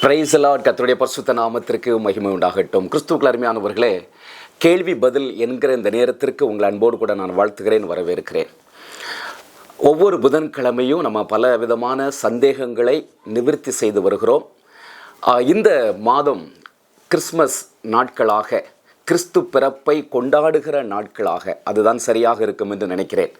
Price Lord கர்த்தருடைய பரிசுத்த நாமத்திற்கு மகிமை உண்டாகட்டும். கிறிஸ்துக்கள் அருமையானவர்களே கேள்வி பதில் என்கிற இந்த நேரத்திற்கு உங்கள் அன்போடு கூட நான் வாழ்த்துகிறேன் வரவேற்கிறேன். ஒவ்வொரு புதன்கிழமையும் நம்ம பல விதமான சந்தேகங்களை நிவர்த்தி செய்து வருகிறோம். இந்த மாதம் கிறிஸ்மஸ் நாட்களாக கிறிஸ்து பிறப்பை கொண்டாடுகிற நாட்களாக அதுதான் சரியாக இருக்கும் என்று நினைக்கிறேன்.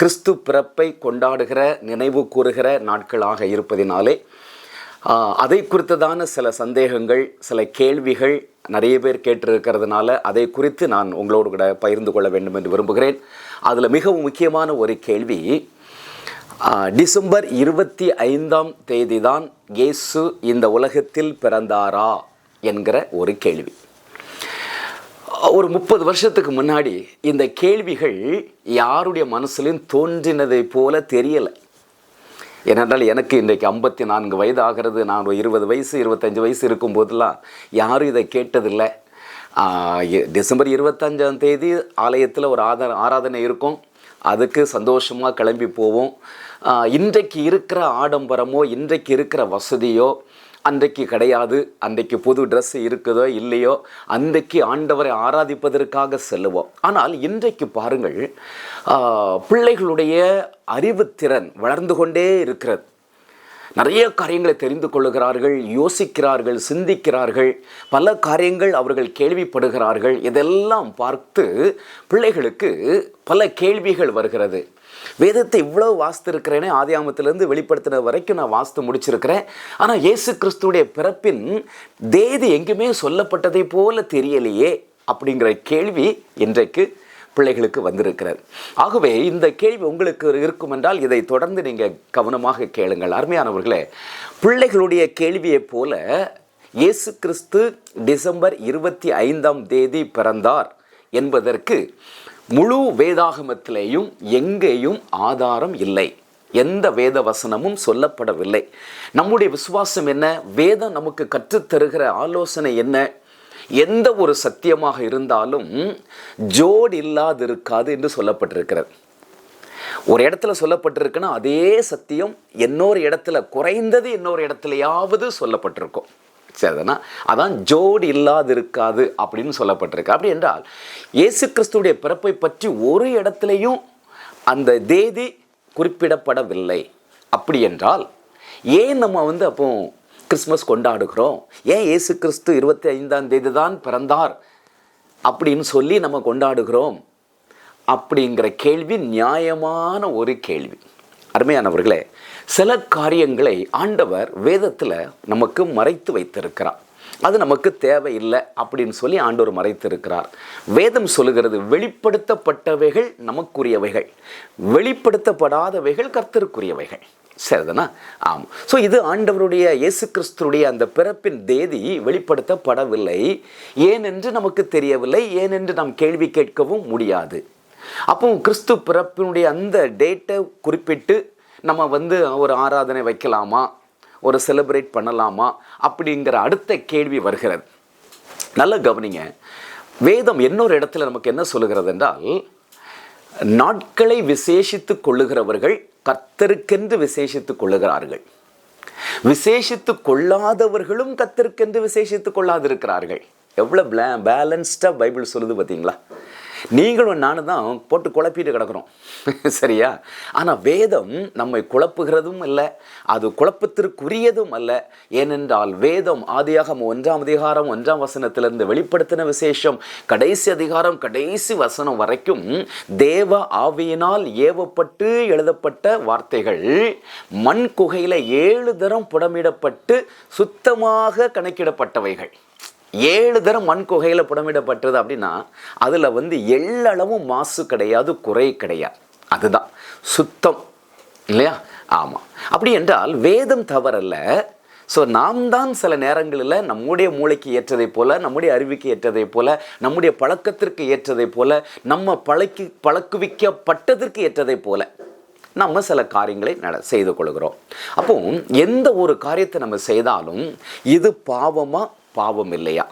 கிறிஸ்து பிறப்பை கொண்டாடுகிற நினைவு கூறுகிற நாட்களாக இருப்பதினாலே அதை குறித்ததான சில சந்தேகங்கள் சில கேள்விகள் நிறைய பேர் கேட்டிருக்கிறதுனால அதை குறித்து நான் உங்களோடு கூட பகிர்ந்து கொள்ள வேண்டும் என்று விரும்புகிறேன். அதில் மிகவும் முக்கியமான ஒரு கேள்வி டிசம்பர் இருபத்தி ஐந்தாம் தேதி தான் இயேசு இந்த உலகத்தில் பிறந்தாரா என்கிற ஒரு கேள்வி. ஒரு முப்பது வருஷத்துக்கு முன்னாடி இந்த கேள்விகள் யாருடைய மனசுலையும் தோன்றினதை போல தெரியலை. ஏனென்றால் எனக்கு இன்றைக்கு ஐம்பத்தி நான்கு வயது ஆகிறது நான் ஒரு இருபது வயசு இருபத்தஞ்சி வயசு இருக்கும்போதெல்லாம் யாரும் இதை கேட்டதில்லை. டிசம்பர் இருபத்தஞ்சாம் தேதி ஆலயத்தில் ஒரு ஆதார ஆராதனை இருக்கும். அதுக்கு சந்தோஷமாக கிளம்பி போவோம். இன்றைக்கு இருக்கிற ஆடம்பரமோ இன்றைக்கு இருக்கிற வசதியோ அன்றைக்கு கிடையாது. அன்றைக்கு புது ட்ரெஸ் இருக்குதோ இல்லையோ அன்றைக்கு ஆண்டவரை ஆராதிப்பதற்காக செல்லுவோம். ஆனால் இன்றைக்கு பாருங்கள் பிள்ளைகளுடைய அறிவுத்திறன் வளர்ந்து கொண்டே இருக்கிறது. நிறைய காரியங்களை தெரிந்து கொள்ளுகிறார்கள் யோசிக்கிறார்கள் சிந்திக்கிறார்கள். பல காரியங்கள் அவர்கள் கேள்விப்படுகிறார்கள். இதெல்லாம் பார்த்து பிள்ளைகளுக்கு பல கேள்விகள் வருகிறது. வேதத்தை இவ்வளவு வாசித்திருக்கிறேனே ஆதியாமத்திலிருந்து வெளிப்படுத்தின வரைக்கும் நான் வாசித்து முடிச்சிருக்கிறேன். ஆனால் இயேசு கிறிஸ்துடைய பிறப்பின் தேதி எங்குமே சொல்லப்பட்டதை போல தெரியலையே அப்படிங்கிற கேள்வி இன்றைக்கு பிள்ளைகளுக்கு வந்திருக்கிறது ஆகவே இந்த கேள்வி உங்களுக்கு இருக்கும் என்றால் இதை தொடர்ந்து நீங்கள் கவனமாக கேளுங்கள். அருமையானவர்களே பிள்ளைகளுடைய கேள்வியைப் போல இயேசு கிறிஸ்து டிசம்பர் இருபத்தி ஐந்தாம் தேதி பிறந்தார் என்பதற்கு முழு வேதாகமத்திலேயும் எங்கேயும் ஆதாரம் இல்லை. எந்த வேத வசனமும் சொல்லப்படவில்லை. நம்முடைய விசுவாசம் என்ன? வேதம் நமக்கு கற்றுத்தருகிற ஆலோசனை என்ன? எந்த ஒரு சத்தியமாக இருந்தாலும் ஜோடு இல்லாதிருக்காது என்று சொல்லப்பட்டிருக்கிறது. ஒரு இடத்துல சொல்லப்பட்டிருக்குன்னா அதே சத்தியம் இன்னொரு இடத்துல குறைந்தது இன்னொரு இடத்துலையாவது சொல்லப்பட்டிருக்கும். சரிதானா? அதான் ஜோடு இல்லாதிருக்காது அப்படின்னு சொல்லப்பட்டிருக்கு. அப்படி என்றால் இயேசு கிறிஸ்துடைய பிறப்பை பற்றி ஒரு இடத்துலையும் அந்த தேதி குறிப்பிடப்படவில்லை. அப்படி என்றால் ஏன் நம்ம வந்து அப்போ கிறிஸ்மஸ் கொண்டாடுகிறோம். ஏன் இயேசு கிறிஸ்து இருபத்தி ஐந்தாம் தேதி தான் பிறந்தார் அப்படின்னு சொல்லி நம்ம கொண்டாடுகிறோம்? அப்படிங்கிற கேள்வி நியாயமான ஒரு கேள்வி. அருமையானவர்களே சில காரியங்களை ஆண்டவர் வேதத்தில் நமக்கு மறைத்து வைத்திருக்கிறார். அது நமக்கு தேவையில்லை அப்படின்னு சொல்லி ஆண்டவர் மறைத்திருக்கிறார். வேதம் சொல்லுகிறது வெளிப்படுத்தப்பட்டவைகள் நமக்குரியவைகள். வெளிப்படுத்தப்படாதவைகள் கர்த்தருக்குரியவைகள். சரிதானா ஆமாம் ஸோ இது ஆண்டவருடைய இயேசு கிறிஸ்துடைய அந்த பிறப்பின் தேதி வெளிப்படுத்தப்படவில்லை. ஏனென்று நமக்கு தெரியவில்லை. ஏனென்று நாம் கேள்வி கேட்கவும் முடியாது. அப்போ கிறிஸ்து பிறப்பினுடைய அந்த டேட்டை குறிப்பிட்டு நம்ம வந்து ஒரு ஆராதனை வைக்கலாமா? ஒரு செலிப்ரேட் பண்ணலாமா? அப்படிங்கிற அடுத்த கேள்வி வருகிறது. நல்ல கவனிங்க. வேதம் இன்னொரு இடத்துல நமக்கு என்ன சொல்லுகிறது என்றால் நாட்களை விசேஷித்து கொள்ளுகிறவர்கள் கர்த்தருக்கென்று விசேஷித்துக் கொள்ளுகிறார்கள். விசேஷித்து கொள்ளாதவர்களும் கத்தருக்கென்று விசேஷித்து கொள்ளாதிருக்கிறார்கள். எவ்வளோ பேலன்ஸ்டாக பைபிள் சொல்லுது பார்த்தீங்களா? நீங்களும் நானும் தான் போட்டு குழப்பிட்டு கிடக்குறோம். சரியா? ஆனால் வேதம் நம்மை குழப்புகிறதும் இல்லை அது குழப்பத்திற்குரியதும் அல்ல. ஏனென்றால் வேதம் ஆதியாகம் ஒன்றாம் அதிகாரம் ஒன்றாம் வசனத்திலிருந்து வெளிப்படுத்தின விசேஷம். கடைசி அதிகாரம் கடைசி வசனம் வரைக்கும் தேவ ஆவியினால் ஏவப்பட்டு எழுதப்பட்ட வார்த்தைகள் மண் குகையில் ஏழு தரம் புடமிடப்பட்டு சுத்தமாக கணக்கிடப்பட்டவைகள். ஏழு தரம் மண் குகையில் புடமிடப்பட்டது அப்படின்னா அதில் வந்து எள்ளளவும் மாசு கிடையாது குறை கிடையாது. அதுதான். சுத்தம். இல்லையா? ஆமாம் அப்படி என்றால் வேதம் தவறல்ல. ஸோ நாம் தான் சில நேரங்களில் நம்முடைய மூளைக்கு ஏற்றதை போல நம்முடைய அறிவுக்கு ஏற்றதை போல நம்முடைய பழக்கத்திற்கு ஏற்றதை போல நம்ம பழக்கி பழக்குவிக்கப்பட்டதற்கு ஏற்றதை போல நம்ம சில காரியங்களை நட செய்து கொள்கிறோம். அப்போ எந்த ஒரு காரியத்தை நம்ம செய்தாலும் இது பாவமாக பாவம் இல்லையா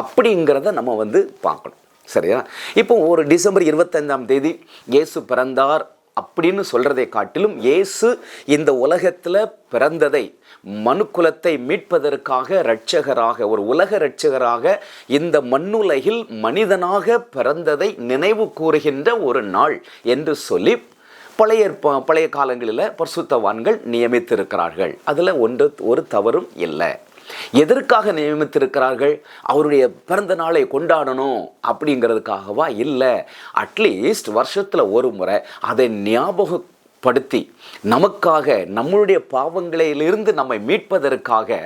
அப்படிங்கிறத நம்ம வந்து பார்க்கணும். சரியா? இப்போ ஒரு டிசம்பர் இருபத்தைந்தாம் தேதி இயேசு பிறந்தார் அப்படின்னு சொல்கிறதை காட்டிலும் இயேசு இந்த உலகத்தில் பிறந்ததை மனுக்குலத்தை மீட்பதற்காக இரட்சகராக ஒரு உலக இரட்சகராக இந்த மண்ணுலகில் மனிதனாக பிறந்ததை நினைவு கூறுகின்ற ஒரு நாள் என்று சொல்லி பழைய பழைய காலங்களில் பரிசுத்தவான்கள் நியமித்திருக்கிறார்கள். அதில் ஒன்று ஒரு தவறும் இல்லை. எதற்காக நியமித்திருக்கிறார்கள்? அவருடைய பிறந்த நாளை கொண்டாடணும் அப்படிங்கிறதுக்காகவா இல்லை? அட்லீஸ்ட் வருஷத்தில் ஒரு முறை அதை ஞாபகப்படுத்தி நமக்காக நம்மளுடைய பாவங்களிலிருந்து நம்மை மீட்பதற்காக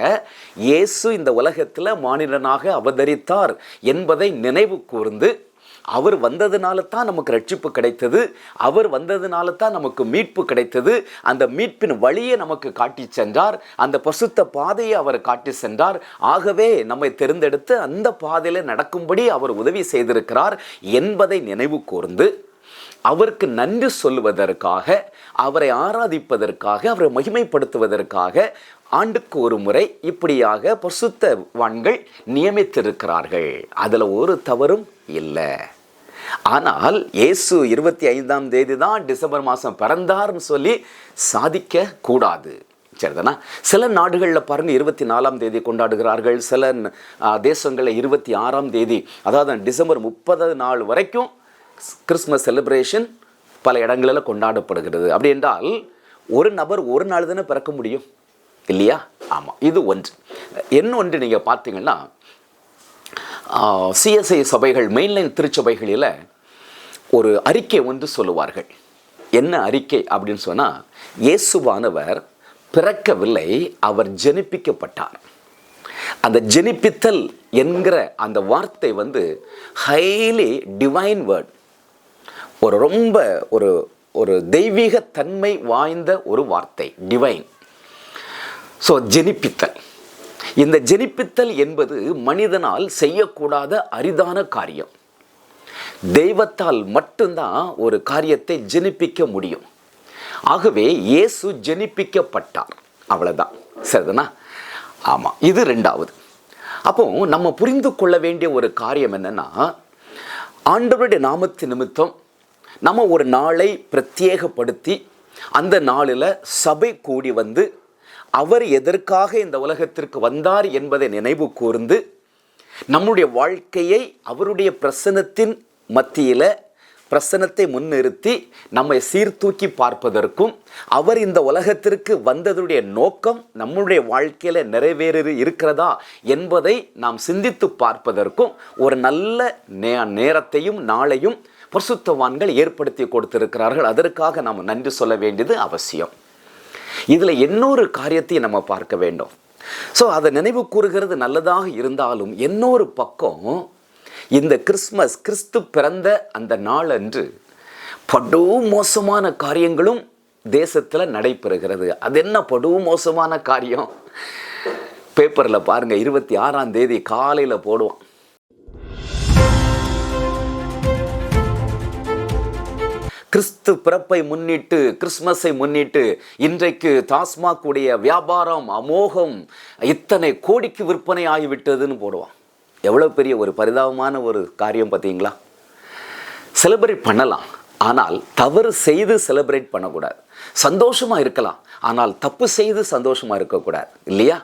இயேசு இந்த உலகத்தில் மானிடனாக அவதரித்தார் என்பதை நினைவு கூர்ந்து அவர் வந்ததுனால தான் நமக்கு ரட்சிப்பு கிடைத்தது. அவர் வந்ததுனால தான் நமக்கு மீட்பு கிடைத்தது. அந்த மீட்பின் வழியை நமக்கு காட்டி சென்றார். அந்த பசுத்த பாதையை அவர் காட்டி சென்றார். ஆகவே நம்மை தேர்ந்தெடுத்து அந்த பாதையில் நடக்கும்படி அவர் உதவி செய்திருக்கிறார் என்பதை நினைவு கூர்ந்து அவருக்கு நன்றி சொல்லுவதற்காக அவரை ஆராதிப்பதற்காக அவரை மகிமைப்படுத்துவதற்காக ஆண்டுக்கு ஒரு முறை இப்படியாக பசுத்தவான்கள் நியமித்திருக்கிறார்கள். அதில் ஒரு தவறும் இல்லை. ஆனால் இயேசு இருபத்தி ஐந்தாம் தேதி தான் டிசம்பர் மாதம் பிறந்தார்னு சொல்லி சாதிக்க கூடாது சரிதானா? சில நாடுகளில் பாருங்கள் இருபத்தி நாலாம் தேதி கொண்டாடுகிறார்கள். சில தேசங்களில் இருபத்தி ஆறாம் தேதி அதாவது டிசம்பர் முப்பது நாள் வரைக்கும் கிறிஸ்மஸ் செலிப்ரேஷன் பல இடங்களில் கொண்டாடப்படுகிறது. அப்படி என்றால் ஒரு நபர் ஒரு நாள் தானே பிறக்க முடியும்? இல்லையா? ஆமாம் இது ஒன்று. என்ன ஒன்று நீங்கள் பார்த்தீங்கன்னா சிஎஸ்ஐ சபைகள் மெயின்லைன் திருச்சபைகளில் ஒரு அறிக்கை ஒன்று சொல்லுவார்கள். என்ன அறிக்கை அப்படின்னு சொன்னால் இயேசுவானவர் பிறக்கவில்லை அவர் ஜெனிப்பிக்கப்பட்டார். அந்த ஜெனிப்பித்தல் என்கிற அந்த வார்த்தை வந்து ஹைலி டிவைன் வேர்ட் ஒரு ரொம்ப ஒரு ஒரு தெய்வீக தன்மை வாய்ந்த ஒரு வார்த்தை டிவைன் ஸோ ஜெனிப்பித்தல். இந்த ஜெனிப்பித்தல் என்பது மனிதனால் செய்யக்கூடாத அரிதான காரியம். தெய்வத்தால் மட்டும்தான் ஒரு காரியத்தை ஜெனிப்பிக்க முடியும். ஆகவே இயேசு ஜெனிப்பிக்கப்பட்டார். அவ்வளோதான் சரிதானா? ஆமாம் இது ரெண்டாவது. அப்போ நம்ம புரிந்து கொள்ள வேண்டிய ஒரு காரியம் என்னென்னா ஆண்டவருடைய நாமத்து நிமித்தம் நம்ம ஒரு நாளை பிரத்யேகப்படுத்தி அந்த நாளில் சபை கூடி வந்து அவர் எதற்காக இந்த உலகத்திற்கு வந்தார் என்பதை நினைவு கூர்ந்து நம்முடைய வாழ்க்கையை அவருடைய பிரசனத்தின் மத்தியில் பிரசனத்தை முன்னிறுத்தி நம்மை சீர்தூக்கி பார்ப்பதற்கும் அவர் இந்த உலகத்திற்கு வந்ததுடைய நோக்கம் நம்முடைய வாழ்க்கையில் நிறைவேறி இருக்கிறதா என்பதை நாம் சிந்தித்து பார்ப்பதற்கும் ஒரு நல்ல நே நேரத்தையும் நாளையும் பரிசுத்தவான்கள் ஏற்படுத்தி கொடுத்திருக்கிறார்கள். அதற்காக நாம் நன்றி சொல்ல வேண்டியது அவசியம். இதில் இன்னொரு காரியத்தையும் நம்ம பார்க்க வேண்டும். ஸோ அதை நினைவு கூறுகிறது நல்லதாக இருந்தாலும் இன்னொரு பக்கம் இந்த கிறிஸ்மஸ் கிறிஸ்து பிறந்த அந்த நாள் அன்று படு மோசமான காரியங்களும் தேசத்தில் நடைபெறுகிறது. அது என்ன படு மோசமான காரியம்? பேப்பரில் பாருங்கள் இருபத்தி ஆறாம் தேதி காலையில் போடுவான். கிறிஸ்து பிறப்பை முன்னிட்டு கிறிஸ்மஸை முன்னிட்டு இன்றைக்கு டாஸ்மாக் உடைய வியாபாரம் அமோகம் இத்தனை கோடிக்கு விற்பனை ஆகிவிட்டதுன்னு போடுவான். எவ்வளோ பெரிய ஒரு பரிதாபமான ஒரு காரியம் பார்த்தீங்களா? செலிப்ரேட் பண்ணலாம். ஆனால் தவறு செய்து செலிப்ரேட் பண்ணக்கூடாது. சந்தோஷமாக இருக்கலாம். ஆனால் தப்பு செய்து சந்தோஷமாக இருக்கக்கூடாது. இல்லையா?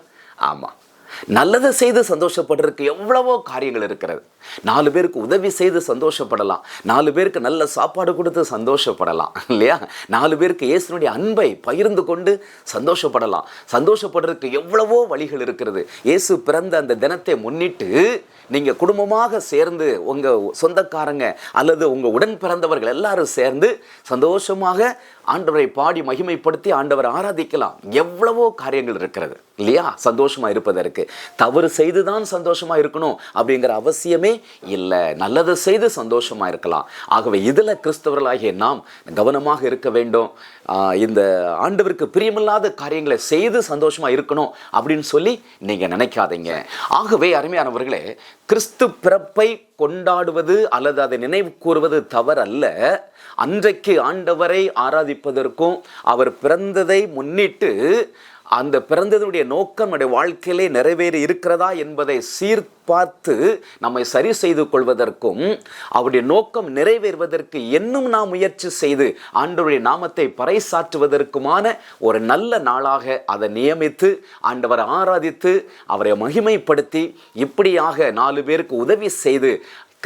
ஆமாம் நல்லதை செய்து சந்தோஷப்படுறதுக்கு எவ்வளவோ காரியங்கள் இருக்கிறது. நாலு பேருக்கு உதவி செய்து சந்தோஷப்படலாம். நாலு பேருக்கு நல்ல சாப்பாடு கொடுத்து சந்தோஷப்படலாம். இல்லையா? நாலு பேருக்கு இயேசுனுடைய அன்பை பகிர்ந்து கொண்டு சந்தோஷப்படலாம். சந்தோஷப்படுறதுக்கு எவ்வளவோ வழிகள் இருக்கிறது. இயேசு பிறந்த அந்த தினத்தை முன்னிட்டு நீங்கள் குடும்பமாக சேர்ந்து உங்கள் சொந்தக்காரங்க அல்லது உங்கள் உடன் பிறந்தவர்கள் எல்லாரும் சேர்ந்து சந்தோஷமாக ஆண்டவரை பாடி மகிமைப்படுத்தி ஆண்டவர் ஆராதிக்கலாம். எவ்வளவோ காரியங்கள் இருக்கிறது. இல்லையா? சந்தோஷமாக இருப்பதற்கு. தவறு செய்து தான் சந்தோஷமாக இருக்கணும் அப்படிங்கிற அவசியமே இல்லை. நல்லதை செய்து சந்தோஷமாக இருக்கலாம். ஆகவே இதில் கிறிஸ்தவர்களாகிய நாம் கவனமாக இருக்க வேண்டும். இந்த ஆண்டவருக்கு பிரியமில்லாத காரியங்களை செய்து சந்தோஷமாக இருக்கணும் அப்படின்னு சொல்லி நீங்கள் நினைக்காதீங்க. ஆகவே அருமையானவர்களே கிறிஸ்து பிறப்பை கொண்டாடுவது அல்லது அதை நினைவு கூறுவது தவறல்ல. அன்றைக்கு ஆண்டவரை ஆராதிப்பதற்கும் அவர் பிறந்ததை முன்னிட்டு அந்த பிறந்ததுடைய நோக்கம் நம்முடைய வாழ்க்கையிலே நிறைவேறி இருக்கிறதா என்பதை சீர்பார்த்து நம்மை சரி செய்து கொள்வதற்கும் அவருடைய நோக்கம் நிறைவேறுவதற்கு இன்னும் நாம் முயற்சி செய்து ஆண்டவருடைய நாமத்தை பறைசாற்றுவதற்குமான ஒரு நல்ல நாளாக அதை நியமித்து ஆண்டவரை ஆராதித்து அவரை மகிமைப்படுத்தி இப்படியாக நாலு பேருக்கு உதவி செய்து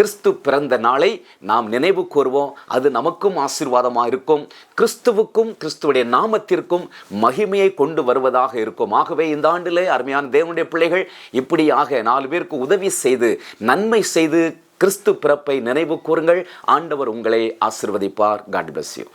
கிறிஸ்து பிறந்த நாளை நாம் நினைவு கூறுவோம். அது நமக்கும் ஆசீர்வாதமாக இருக்கும். கிறிஸ்துவுக்கும் கிறிஸ்துவுடைய நாமத்திற்கும் மகிமையை கொண்டு வருவதாக இருக்கும். ஆகவே இந்த ஆண்டிலே அருமையான தேவனுடைய பிள்ளைகள் இப்படியாக நாலு பேருக்கு உதவி செய்து நன்மை செய்து கிறிஸ்து பிறப்பை நினைவு கூறுங்கள். ஆண்டவர் உங்களை ஆசிர்வதிப்பார். God bless you